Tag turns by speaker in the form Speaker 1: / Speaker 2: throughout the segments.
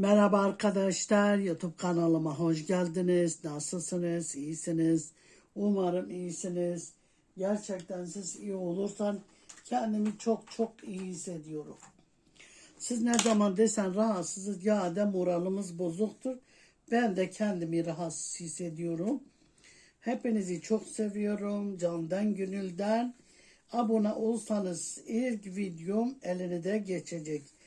Speaker 1: Merhaba arkadaşlar, YouTube kanalıma hoş geldiniz. Nasılsınız? İyisiniz? Umarım iyisiniz. Gerçekten siz iyi olursan kendimi çok çok iyi hissediyorum. Siz ne zaman desen rahatsızız ya da moralimiz bozuktur. Ben de kendimi rahatsız hissediyorum. Hepinizi çok seviyorum. Candan gönülden. Abone olsanız ilk videom elinize geçecek.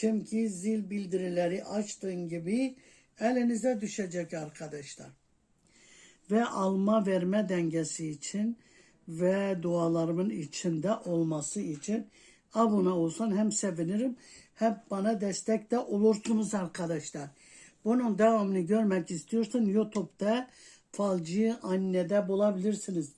Speaker 1: Çünkü zil bildirileri açtığın gibi elinize düşecek arkadaşlar. Ve alma verme dengesi için ve dualarımın içinde olması için abone olsan hem sevinirim hem bana destek de olursunuz arkadaşlar. Bunun devamını görmek istiyorsan YouTube'da Falcı Anne'de bulabilirsiniz.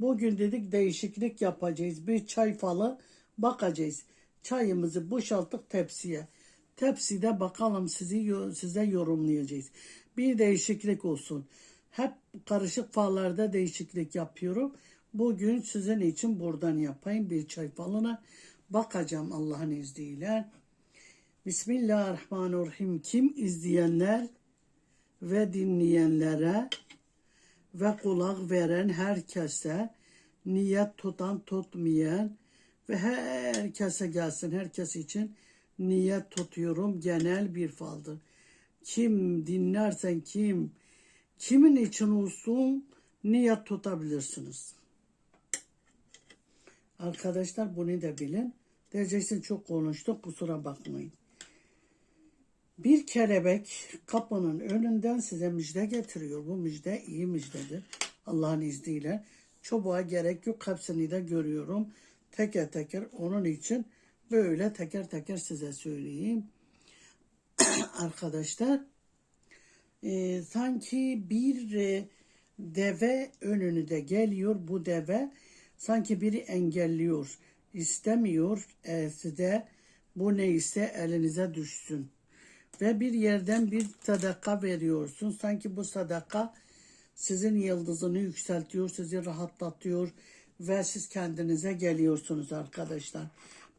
Speaker 1: Bugün dedik değişiklik yapacağız. Bir çay falı bakacağız. Çayımızı boşalttık tepsiye. Tepside bakalım sizi size yorumlayacağız. Bir değişiklik olsun. Hep karışık fallarda değişiklik yapıyorum. Bugün sizin için buradan yapayım bir çay falına. Bakacağım Allah'ın izniyle. Bismillahirrahmanirrahim. Kim izleyenler ve dinleyenlere ve kulak veren herkese niyet tutan tutmayan ve herkese gelsin herkes için niyet tutuyorum genel bir faldır. Kim dinlersen kim kimin için olsun niyet tutabilirsiniz. Arkadaşlar bunu da bilin. Diyeceksin çok konuştuk kusura bakmayın. Bir kelebek kapının önünden size müjde getiriyor. Bu müjde iyi müjdedir. Allah'ın izniyle. Çubuğa gerek yok. Hepsini de görüyorum. Teker teker onun için böyle teker teker size söyleyeyim. Arkadaşlar e, sanki bir e, deve önünü de geliyor. Bu deve sanki biri engelliyor. istemiyor e, size bu neyse elinize düşsün ve bir yerden bir sadaka veriyorsun. Sanki bu sadaka sizin yıldızını yükseltiyor, sizi rahatlatıyor ve siz kendinize geliyorsunuz arkadaşlar.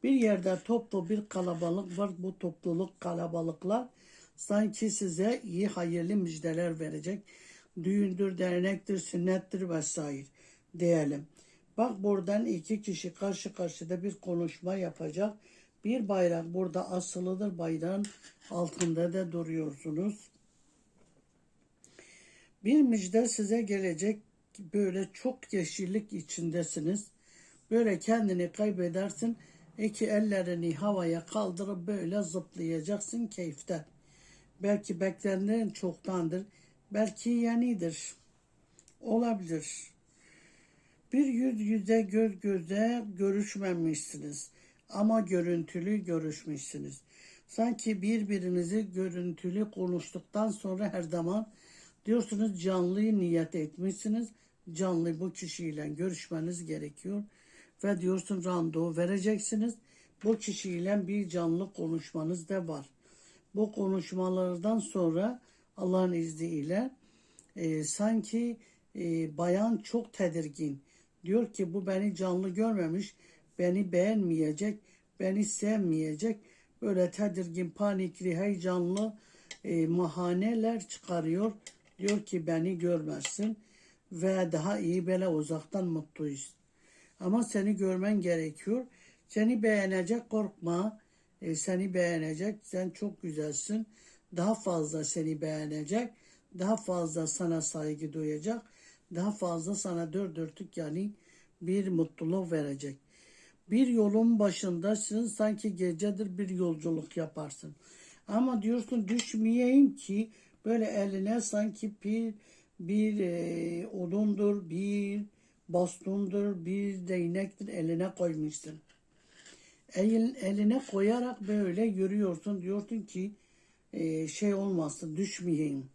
Speaker 1: Bir yerde toplu bir kalabalık var. Bu topluluk kalabalıklar sanki size iyi hayırlı müjdeler verecek. Düğündür, dernektir, sünnettir vesaire diyelim. Bak buradan iki kişi karşı karşıda bir konuşma yapacak. Bir bayrak burada asılıdır. Bayrağın altında da duruyorsunuz. Bir müjde size gelecek. Böyle çok yeşillik içindesiniz. Böyle kendini kaybedersin. İki ellerini havaya kaldırıp böyle zıplayacaksın keyiften. Belki beklenenden çoktandır. Belki yenidir. Olabilir. Bir yüz yüze göz göze görüşmemişsiniz ama görüntülü görüşmüşsünüz. Sanki birbirinizi görüntülü konuştuktan sonra her zaman diyorsunuz canlı niyet etmişsiniz. Canlı bu kişiyle görüşmeniz gerekiyor. Ve diyorsun randevu vereceksiniz. Bu kişiyle bir canlı konuşmanız da var. Bu konuşmalardan sonra Allah'ın izniyle e, sanki e, bayan çok tedirgin. Diyor ki bu beni canlı görmemiş beni beğenmeyecek, beni sevmeyecek, böyle tedirgin, panikli, heyecanlı e, mahaneler çıkarıyor. Diyor ki beni görmezsin ve daha iyi böyle uzaktan mutluyuz. Ama seni görmen gerekiyor. Seni beğenecek korkma. E, seni beğenecek. Sen çok güzelsin. Daha fazla seni beğenecek. Daha fazla sana saygı duyacak. Daha fazla sana dört dörtlük yani bir mutluluk verecek. Bir yolun başındasın sanki gecedir bir yolculuk yaparsın. Ama diyorsun düşmeyeyim ki böyle eline sanki bir bir e, odundur, bir bastondur, bir değnektir eline koymuşsun. El, eline koyarak böyle yürüyorsun. Diyorsun ki e, şey olmasın, düşmeyeyim.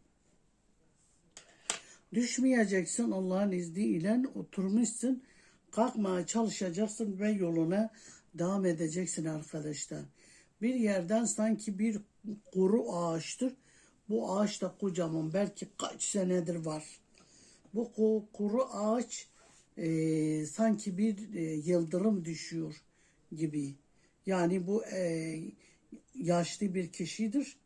Speaker 1: Düşmeyeceksin Allah'ın izniyle oturmuşsun kalkmaya çalışacaksın ve yoluna devam edeceksin arkadaşlar. Bir yerden sanki bir kuru ağaçtır. Bu ağaç da kocaman belki kaç senedir var. Bu kuru ağaç e, sanki bir e, yıldırım düşüyor gibi. Yani bu e, yaşlı bir kişidir.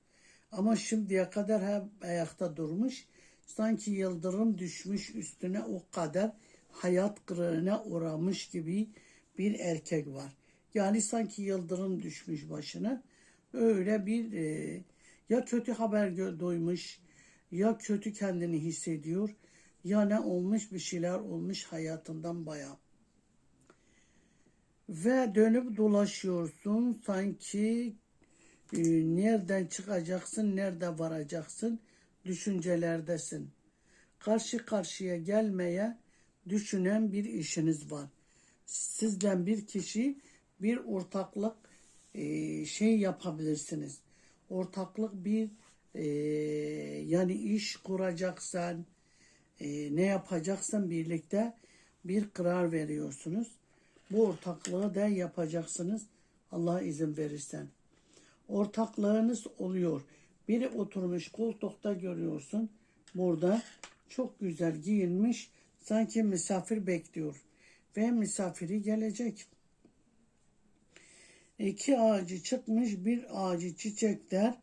Speaker 1: Ama şimdiye kadar hep ayakta durmuş. Sanki yıldırım düşmüş üstüne o kadar hayat kırığına uğramış gibi bir erkek var. Yani sanki yıldırım düşmüş başına. Öyle bir e, ya kötü haber duymuş ya kötü kendini hissediyor ya ne olmuş bir şeyler olmuş hayatından bayağı. Ve dönüp dolaşıyorsun sanki e, nereden çıkacaksın, nerede varacaksın düşüncelerdesin. Karşı karşıya gelmeye düşünen bir işiniz var. Sizden bir kişi bir ortaklık e, şey yapabilirsiniz. Ortaklık bir e, yani iş kuracaksan e, ne yapacaksan birlikte bir karar veriyorsunuz. Bu ortaklığı da yapacaksınız. Allah izin verirsen. Ortaklığınız oluyor. Biri oturmuş koltukta görüyorsun. Burada çok güzel giyinmiş. Sanki misafir bekliyor. Ve misafiri gelecek. İki ağacı çıkmış. Bir ağacı çiçekler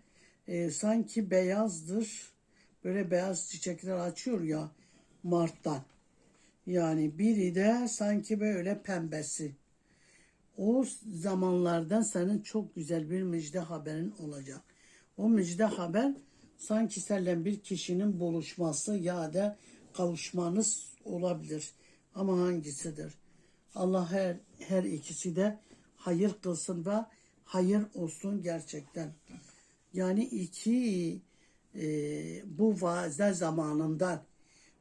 Speaker 1: e, sanki beyazdır. Böyle beyaz çiçekler açıyor ya Mart'tan. Yani biri de sanki böyle pembesi. O zamanlardan senin çok güzel bir müjde haberin olacak. O müjde haber sanki seninle bir kişinin buluşması ya da kavuşmanız olabilir. Ama hangisidir? Allah her her ikisi de hayır kılsın ve hayır olsun gerçekten. Yani iki e, bu vaze zamanından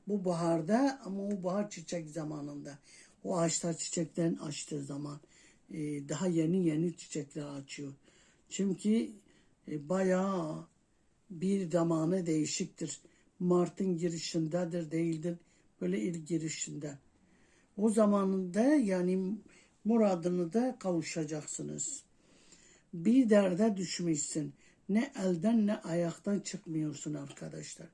Speaker 1: bu baharda ama o bahar çiçek zamanında. O ağaçlar çiçeklerin açtığı zaman e, daha yeni yeni çiçekler açıyor. Çünkü e, bayağı bir zamanı değişiktir. Mart'ın girişindedir değildir. Böyle ilk girişinde. O zamanında yani muradını da kavuşacaksınız. Bir derde düşmüşsün. Ne elden ne ayaktan çıkmıyorsun arkadaşlar.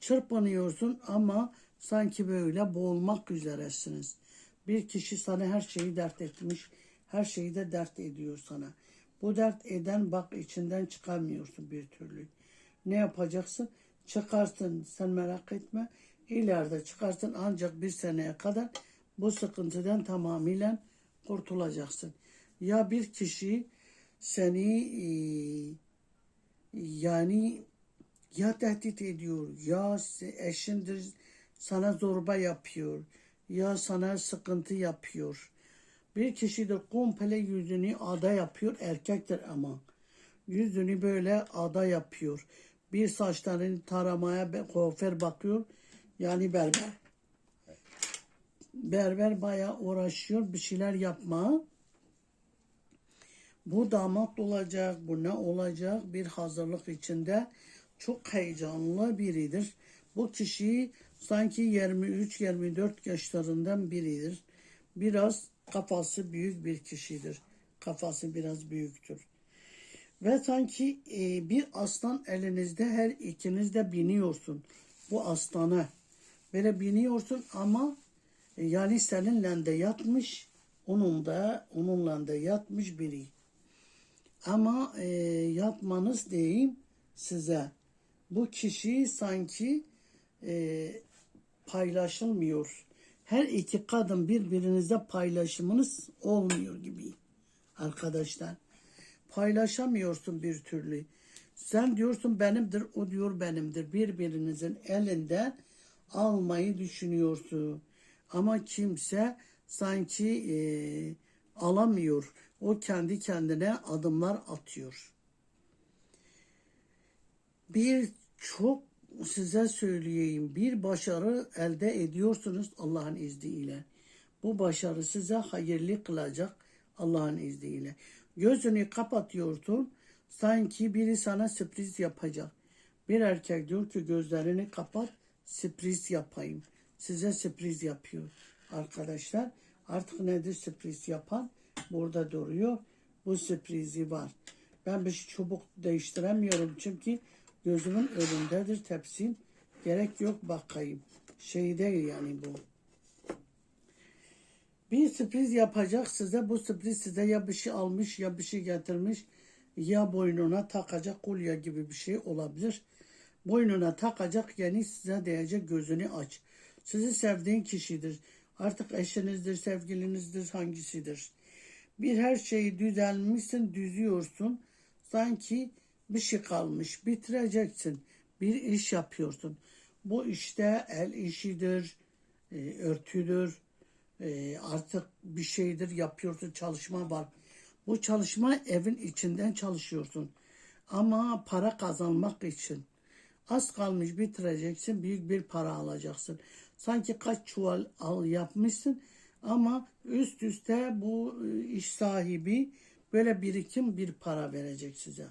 Speaker 1: Çırpınıyorsun ama sanki böyle boğulmak üzeresiniz. Bir kişi sana her şeyi dert etmiş, her şeyi de dert ediyor sana. Bu dert eden bak içinden çıkamıyorsun bir türlü. Ne yapacaksın? Çıkarsın sen merak etme. İleride çıkarsın ancak bir seneye kadar bu sıkıntıdan tamamıyla kurtulacaksın. Ya bir kişi seni e, yani ya tehdit ediyor ya eşindir sana zorba yapıyor ya sana sıkıntı yapıyor. Bir kişi de komple yüzünü ada yapıyor erkektir ama. Yüzünü böyle ada yapıyor. Bir saçlarını taramaya kuaför bakıyor. Yani berber. Berber bayağı uğraşıyor bir şeyler yapmaya. Bu damat olacak, bu ne olacak bir hazırlık içinde çok heyecanlı biridir. Bu kişi sanki 23-24 yaşlarından biridir. Biraz kafası büyük bir kişidir. Kafası biraz büyüktür. Ve sanki e, bir aslan elinizde her ikiniz de biniyorsun. Bu aslana. Böyle biniyorsun ama yani seninle de yatmış, onun da onunla da yatmış biri. Ama e, yatmanız diyeyim size. Bu kişi sanki e, paylaşılmıyor. Her iki kadın birbirinizde paylaşımınız olmuyor gibi arkadaşlar. Paylaşamıyorsun bir türlü. Sen diyorsun benimdir, o diyor benimdir. Birbirinizin elinden almayı düşünüyorsun. Ama kimse sanki e, alamıyor. O kendi kendine adımlar atıyor. Bir çok size söyleyeyim bir başarı elde ediyorsunuz Allah'ın izniyle. Bu başarı size hayırlı kılacak Allah'ın izniyle. Gözünü kapatıyorsun sanki biri sana sürpriz yapacak. Bir erkek diyor ki gözlerini kapat sürpriz yapayım. Size sürpriz yapıyor arkadaşlar. Artık nedir sürpriz yapan? Burada duruyor. Bu sürprizi var. Ben bir çubuk değiştiremiyorum çünkü gözümün önündedir tepsim. Gerek yok bakayım. Şey değil yani bu. Bir sürpriz yapacak size. Bu sürpriz size ya bir şey almış ya bir şey getirmiş. ya boynuna takacak kolye gibi bir şey olabilir. Boynuna takacak yani size diyecek gözünü aç. Sizi sevdiğin kişidir. Artık eşinizdir, sevgilinizdir, hangisidir? Bir her şeyi düzelmişsin, düzüyorsun. Sanki bir şey kalmış, bitireceksin. Bir iş yapıyorsun. Bu işte el işidir, e, örtüdür, e, artık bir şeydir yapıyorsun, çalışma var. Bu çalışma evin içinden çalışıyorsun. Ama para kazanmak için. Az kalmış bitireceksin, büyük bir para alacaksın. Sanki kaç çuval al yapmışsın ama üst üste bu e, iş sahibi böyle birikim bir para verecek size.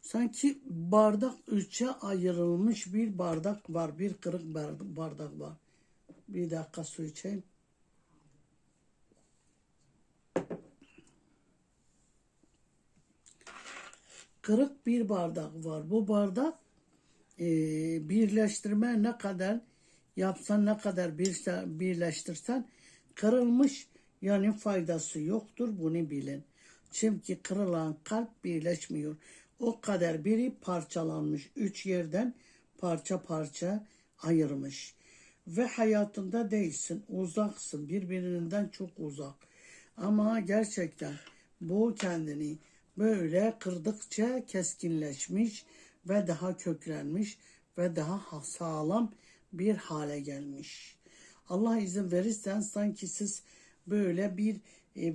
Speaker 1: Sanki bardak üçe ayrılmış bir bardak var, bir kırık bardak- bardak var. Bir dakika su içeyim. Kırık bir bardak var. Bu bardak e, birleştirme ne kadar yapsan ne kadar bir, birleştirsen kırılmış yani faydası yoktur bunu bilin. Çünkü kırılan kalp birleşmiyor. O kadar biri parçalanmış. Üç yerden parça parça ayırmış. Ve hayatında değilsin. Uzaksın. Birbirinden çok uzak. Ama gerçekten bu kendini böyle kırdıkça keskinleşmiş ve daha köklenmiş ve daha sağlam bir hale gelmiş. Allah izin verirsen sanki siz böyle bir e,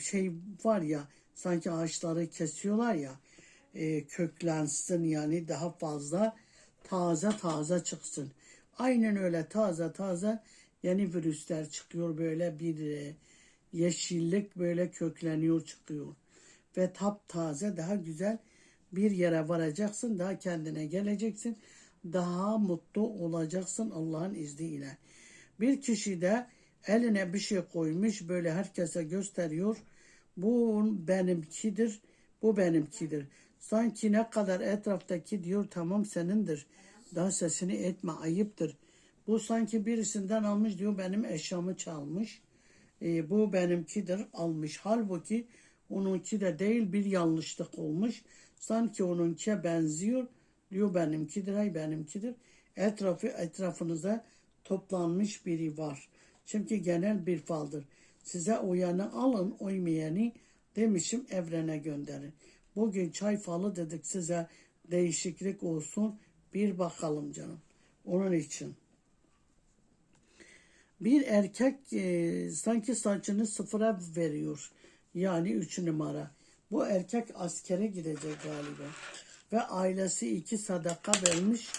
Speaker 1: şey var ya sanki ağaçları kesiyorlar ya e, köklensin yani daha fazla taze taze çıksın. Aynen öyle taze taze yeni virüsler çıkıyor böyle bir e, yeşillik böyle kökleniyor çıkıyor. Ve taptaze daha güzel bir yere varacaksın daha kendine geleceksin daha mutlu olacaksın Allah'ın izniyle. Bir kişi de eline bir şey koymuş böyle herkese gösteriyor. Bu benimkidir, bu benimkidir. Sanki ne kadar etraftaki diyor tamam senindir. Daha sesini etme ayıptır. Bu sanki birisinden almış diyor benim eşyamı çalmış. E, bu benimkidir almış. Halbuki onunki de değil bir yanlışlık olmuş. Sanki onunkiye benziyor. Diyor benimkidir, ay benimkidir. Etrafı etrafınıza toplanmış biri var. Çünkü genel bir faldır. Size uyanı alın, uymayanı demişim evrene gönderin. Bugün çay falı dedik size değişiklik olsun. Bir bakalım canım. Onun için. Bir erkek e, sanki saçını sıfıra veriyor. Yani üç numara. Bu erkek askere gidecek galiba. Ve ailesi iki sadaka vermiş.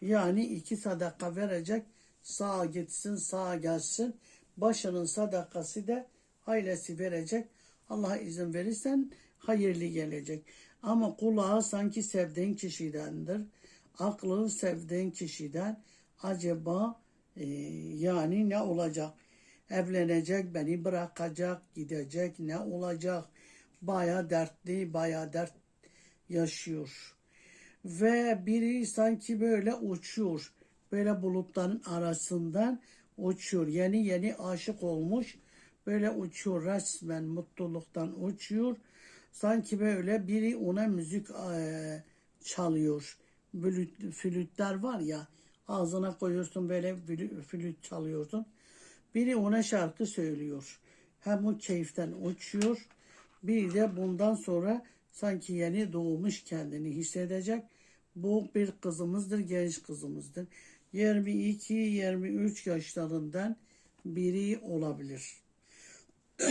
Speaker 1: Yani iki sadaka verecek. Sağa gitsin, sağa gelsin. Başının sadakası da ailesi verecek. Allah izin verirsen hayırlı gelecek. Ama kulağı sanki sevdiğin kişidendir. Aklı sevdiğin kişiden acaba e, yani ne olacak? Evlenecek, beni bırakacak, gidecek, ne olacak? Baya dertli, baya dert yaşıyor. Ve biri sanki böyle uçuyor. Böyle bulutların arasından uçuyor. Yeni yeni aşık olmuş. Böyle uçuyor resmen mutluluktan uçuyor. Sanki böyle biri ona müzik e, çalıyor. Flüt, flütler var ya ağzına koyuyorsun böyle flüt, çalıyorsun. Biri ona şarkı söylüyor. Hem o keyiften uçuyor. Bir de bundan sonra sanki yeni doğmuş kendini hissedecek. Bu bir kızımızdır, genç kızımızdır. 22-23 yaşlarından biri olabilir.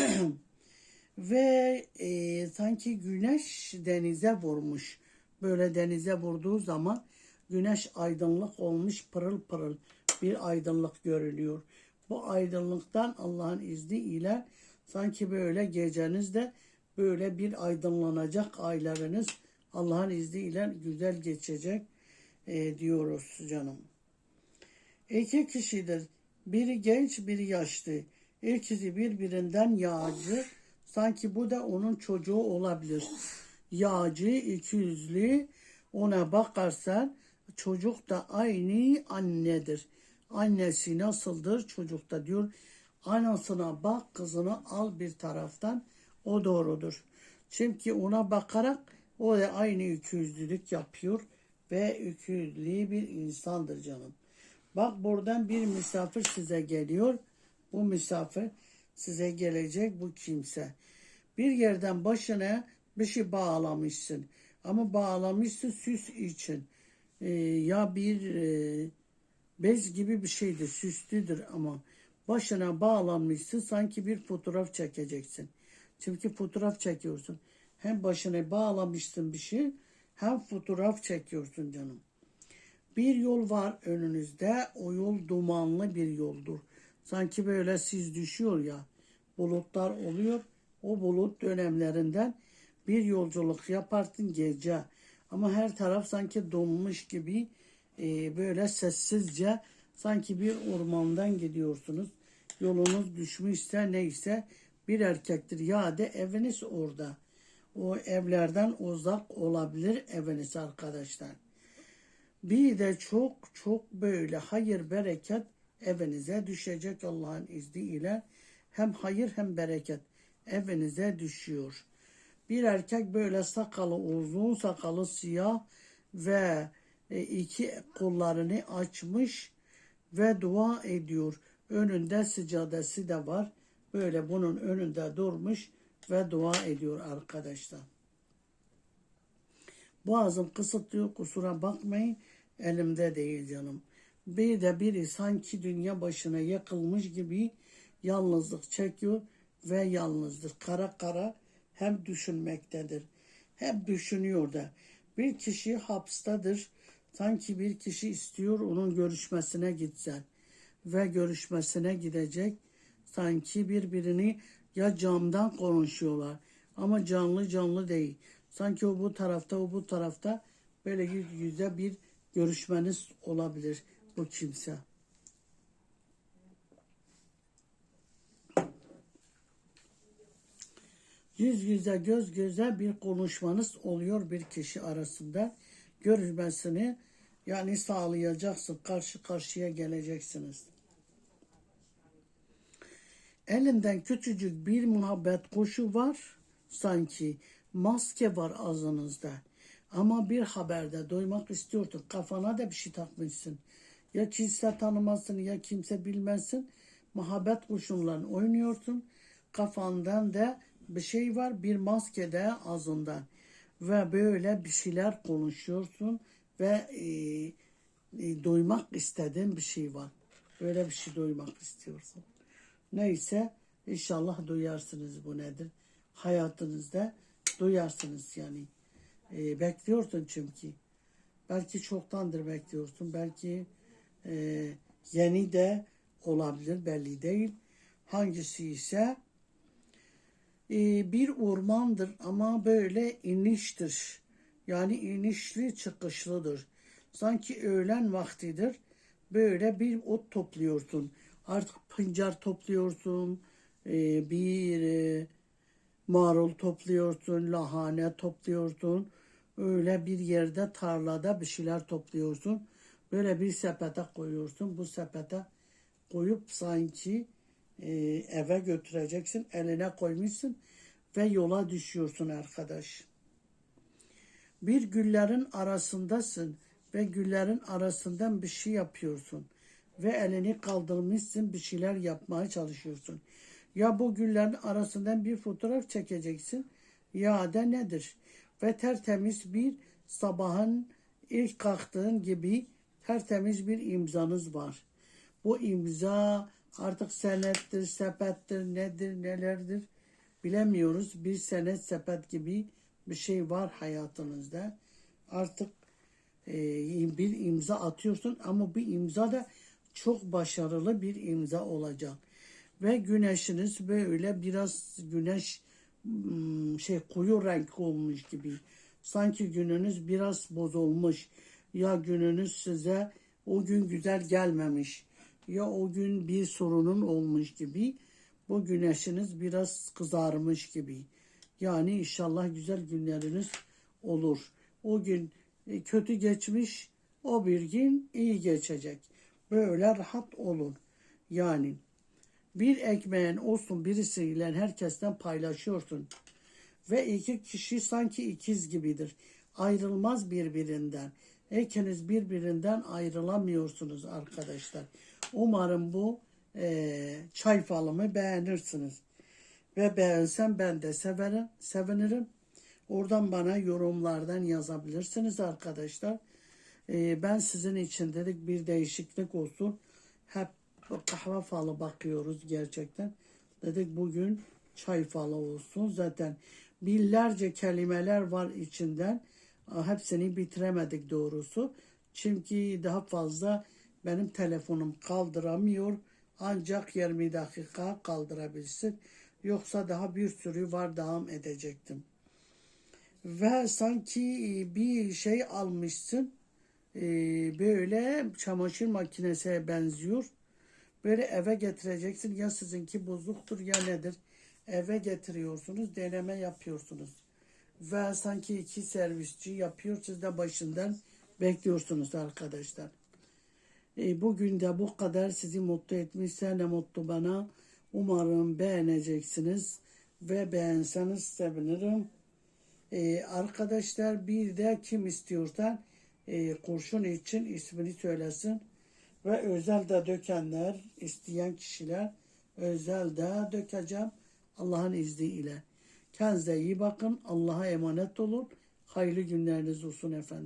Speaker 1: Ve e, sanki güneş denize vurmuş. Böyle denize vurduğu zaman güneş aydınlık olmuş pırıl pırıl bir aydınlık görülüyor. Bu aydınlıktan Allah'ın izniyle sanki böyle gecenizde böyle bir aydınlanacak aylarınız Allah'ın izniyle güzel geçecek e, diyoruz canım. İki kişidir. Biri genç, biri yaşlı. İkisi birbirinden yağcı. Sanki bu da onun çocuğu olabilir. Yağcı, ikiyüzlü. Ona bakarsan çocuk da aynı annedir. Annesi nasıldır çocuk da diyor. Anasına bak kızını al bir taraftan. O doğrudur. Çünkü ona bakarak o da aynı ikiyüzlülük yapıyor ve ikiyüzlü bir insandır canım. Bak buradan bir misafir size geliyor. Bu misafir size gelecek bu kimse. Bir yerden başına bir şey bağlamışsın. Ama bağlamışsın süs için. Ee, ya bir e, bez gibi bir şeydir, süslüdür ama başına bağlanmışsın sanki bir fotoğraf çekeceksin. Çünkü fotoğraf çekiyorsun. Hem başına bağlamışsın bir şey hem fotoğraf çekiyorsun canım. Bir yol var önünüzde. O yol dumanlı bir yoldur. Sanki böyle siz düşüyor ya. Bulutlar oluyor. O bulut dönemlerinden bir yolculuk yaparsın gece. Ama her taraf sanki donmuş gibi e, böyle sessizce sanki bir ormandan gidiyorsunuz. Yolunuz düşmüşse neyse bir erkektir ya da eviniz orada. O evlerden uzak olabilir eviniz arkadaşlar. Bir de çok çok böyle hayır bereket evinize düşecek Allah'ın izniyle. Hem hayır hem bereket evinize düşüyor. Bir erkek böyle sakalı uzun, sakalı siyah ve e, iki kollarını açmış ve dua ediyor. Önünde sıcadesi de var. Böyle bunun önünde durmuş ve dua ediyor arkadaşlar. Boğazım kısıtlıyor kusura bakmayın. Elimde değil canım. Bir de biri sanki dünya başına yakılmış gibi yalnızlık çekiyor ve yalnızdır. Kara kara hem düşünmektedir. Hem düşünüyor da. Bir kişi hapstadır. Sanki bir kişi istiyor onun görüşmesine gitsen. Ve görüşmesine gidecek. Sanki birbirini ya camdan konuşuyorlar. Ama canlı canlı değil. Sanki o bu tarafta o bu tarafta böyle yüz yüze bir görüşmeniz olabilir bu kimse. Yüz yüze göz göze bir konuşmanız oluyor bir kişi arasında. Görüşmesini yani sağlayacaksın. Karşı karşıya geleceksiniz. Elinden küçücük bir muhabbet kuşu var. Sanki maske var ağzınızda. Ama bir haberde duymak istiyorsun. Kafana da bir şey takmışsın. Ya kimse tanımazsın ya kimse bilmezsin. Muhabbet kuşunla oynuyorsun. Kafandan da bir şey var. Bir maske de ağzından. Ve böyle bir şeyler konuşuyorsun. Ve e, e, duymak istediğin bir şey var. Böyle bir şey duymak istiyorsun. Neyse inşallah duyarsınız bu nedir. Hayatınızda duyarsınız yani. E, bekliyorsun çünkü. Belki çoktandır bekliyorsun. Belki e, yeni de olabilir belli değil. Hangisi ise e, bir ormandır ama böyle iniştir. Yani inişli çıkışlıdır. Sanki öğlen vaktidir. Böyle bir ot topluyorsun. Artık pıncar topluyorsun. E, bir e, marul topluyorsun. Lahane topluyorsun. Öyle bir yerde tarlada bir şeyler topluyorsun. Böyle bir sepete koyuyorsun. Bu sepete koyup sanki e, eve götüreceksin. Eline koymuşsun ve yola düşüyorsun arkadaş. Bir güllerin arasındasın ve güllerin arasından bir şey yapıyorsun ve elini kaldırmışsın bir şeyler yapmaya çalışıyorsun. Ya bu güllerin arasından bir fotoğraf çekeceksin ya da nedir? Ve tertemiz bir sabahın ilk kalktığın gibi tertemiz bir imzanız var. Bu imza artık senettir, sepettir, nedir, nelerdir bilemiyoruz. Bir senet sepet gibi bir şey var hayatınızda. Artık e, bir imza atıyorsun ama bir imza da çok başarılı bir imza olacak. Ve güneşiniz böyle biraz güneş hmm, şey koyu renk olmuş gibi. Sanki gününüz biraz bozulmuş. Ya gününüz size o gün güzel gelmemiş. Ya o gün bir sorunun olmuş gibi. Bu güneşiniz biraz kızarmış gibi. Yani inşallah güzel günleriniz olur. O gün e, kötü geçmiş, o bir gün iyi geçecek. Böyle rahat olun. Yani bir ekmeğin olsun birisiyle herkesten paylaşıyorsun. Ve iki kişi sanki ikiz gibidir. Ayrılmaz birbirinden. İkiniz birbirinden ayrılamıyorsunuz arkadaşlar. Umarım bu eee çay falımı beğenirsiniz. Ve beğensem ben de severim, sevinirim. Oradan bana yorumlardan yazabilirsiniz arkadaşlar. Ee, ben sizin için dedik bir değişiklik olsun. Hep kahve falı bakıyoruz gerçekten. Dedik bugün çay falı olsun. Zaten binlerce kelimeler var içinden. Hepsini bitiremedik doğrusu. Çünkü daha fazla benim telefonum kaldıramıyor. Ancak 20 dakika kaldırabilsin. Yoksa daha bir sürü var devam edecektim. Ve sanki bir şey almışsın. Ee, böyle çamaşır makinesine benziyor. Böyle eve getireceksin. Ya sizinki bozuktur ya nedir. Eve getiriyorsunuz. Deneme yapıyorsunuz. Ve sanki iki servisçi yapıyor. Siz de başından bekliyorsunuz arkadaşlar. E, bugün de bu kadar sizi mutlu etmişse ne mutlu bana. Umarım beğeneceksiniz ve beğenseniz sevinirim. E, arkadaşlar bir de kim istiyorsan e, kurşun için ismini söylesin. Ve özel de dökenler, isteyen kişiler özel de dökeceğim Allah'ın izniyle. Kendinize iyi bakın. Allah'a emanet olun. Hayırlı günleriniz olsun efendim.